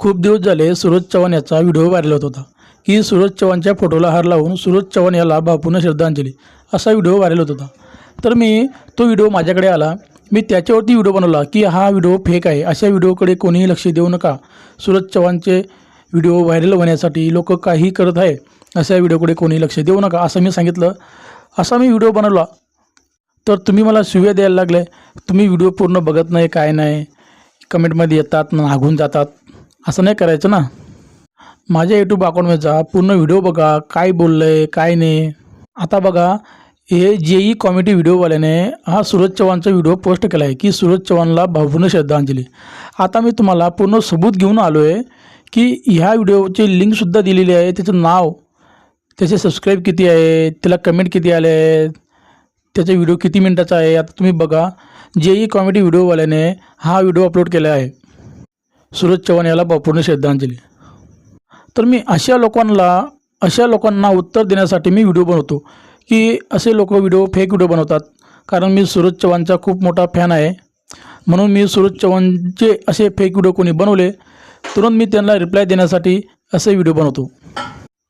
खूप दिवस झाले सूरज चव्हाण याचा व्हिडिओ व्हायरल होत होता. की सूरज चव्हाणच्या फोटोला हार लावून सूरज चव्हाण याला बापून श्रद्धांजली असा व्हिडिओ व्हायरल होत होता. तर मी तो व्हिडिओ माझ्याकडे आला. मी त्याच्यावरती व्हिडिओ बनवला की हा व्हिडिओ फेक आहे. अशा व्हिडिओकडे कोणीही लक्ष देऊ नका. सूरज चव्हाणचे व्हिडिओ व्हायरल होण्यासाठी लोक काही करत आहे अशा व्हिडिओकडे कोणीही लक्ष देऊ नका असं मी सांगितलं. असा मी व्हिडिओ बनवला. तर तुम्ही मला शिव्या द्यायला लागले. तुम्ही व्हिडिओ पूर्ण बघत नाही काय नाही कमेंटमध्ये येतात नागून जातात. असं नाही करायचं ना. माझ्या यूट्यूब अकाउंटमध्ये जा पूर्ण व्हिडिओ बघा काय बोललं आहे काय नाही. आता बघा हे जेई कॉमेडी व्हिडिओवाल्याने हा सूरज चव्हाणचा व्हिडिओ पोस्ट केला आहे की सूरज चव्हाणला भावपूर्ण श्रद्धांजली. आता मी तुम्हाला पूर्ण सबूत घेऊन आलो आहे की ह्या व्हिडिओची लिंकसुद्धा दिलेली आहे. त्याचं नाव त्याचे सबस्क्राईब किती आहे त्याला कमेंट किती आले आहेत त्याचा व्हिडिओ किती मिनटाचा आहे आता तुम्ही बघा. जेई कॉमेडी व्हिडिओवाल्याने हा व्हिडिओ अपलोड केला आहे. सूरज चव्हाण याला पूर्ण श्रद्धांजली. तर मी अशा लोकांना अशा लोकांना उत्तर देण्यासाठी मी व्हिडिओ बनवतो की असे लोक व्हिडिओ फेक व्हिडिओ बनवतात. कारण मी सूरज चव्हाणचा खूप मोठा फॅन आहे. म्हणून मी सूरज चव्हाणचे असे फेक व्हिडिओ कोणी बनवले तुरंत मी त्यांना रिप्लाय देण्यासाठी असे व्हिडिओ बनवतो.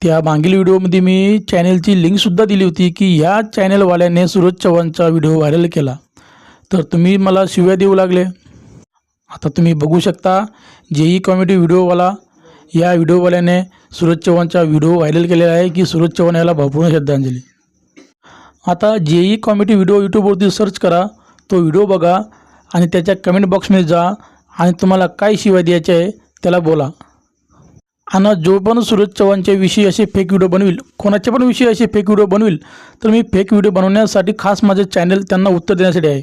त्या मागील व्हिडिओमध्ये मी चॅनेलची लिंकसुद्धा दिली होती की ह्या चॅनेलवाल्याने सूरज चव्हाणचा व्हिडिओ व्हायरल केला. तर तुम्ही मला शिव्या देऊ लागले. आता तुम्ही बघू शकता जेई कॉमेडी व्हिडिओवाला या व्हिडिओवाल्याने सूरज चव्हाणचा व्हिडिओ व्हायरल केलेला आहे की सूरज चव्हाण याला भावपूर्ण श्रद्धांजली. आता जेई कॉमेडी व्हिडिओ यूट्यूबवरती सर्च करा तो व्हिडिओ बघा आणि त्याच्या कमेंट बॉक्समध्ये जा आणि तुम्हाला काय शिवाय द्यायचे आहे त्याला बोला. आणि जो पण सूरज चव्हाणच्या विषयी असे फेक व्हिडिओ बनवील कोणाच्या पण विषयी असे फेक व्हिडिओ बनवील तर मी फेक व्हिडिओ बनवण्यासाठी खास माझे चॅनल त्यांना उत्तर देण्यासाठी आहे.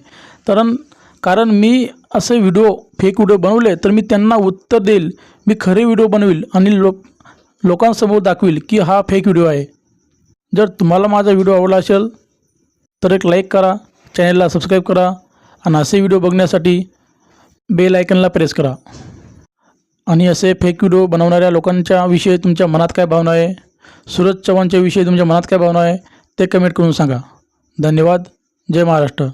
कारण कारण मी असे व्हिडिओ फेक व्हिडिओ बनवले तर मी त्यांना उत्तर देईल. मी खरे व्हिडिओ बनवेल आणि लोक लोकांसमोर दाखवील की हा फेक व्हिडिओ आहे. जर तुम्हाला माझा व्हिडिओ आवडला असेल तर एक लाईक करा चॅनलला सबस्क्राईब करा आणि असे व्हिडिओ बघण्यासाठी बेल आयकनला प्रेस करा. आणि असे फेक व्हिडिओ बनवणाऱ्या लोकांच्या विषयी तुमच्या मनात काय भावना आहे? सूरज चव्हाणच्या विषयी तुमच्या मनात काय भावना आहे? ते कमेंट करून सांगा. धन्यवाद. जय महाराष्ट्र.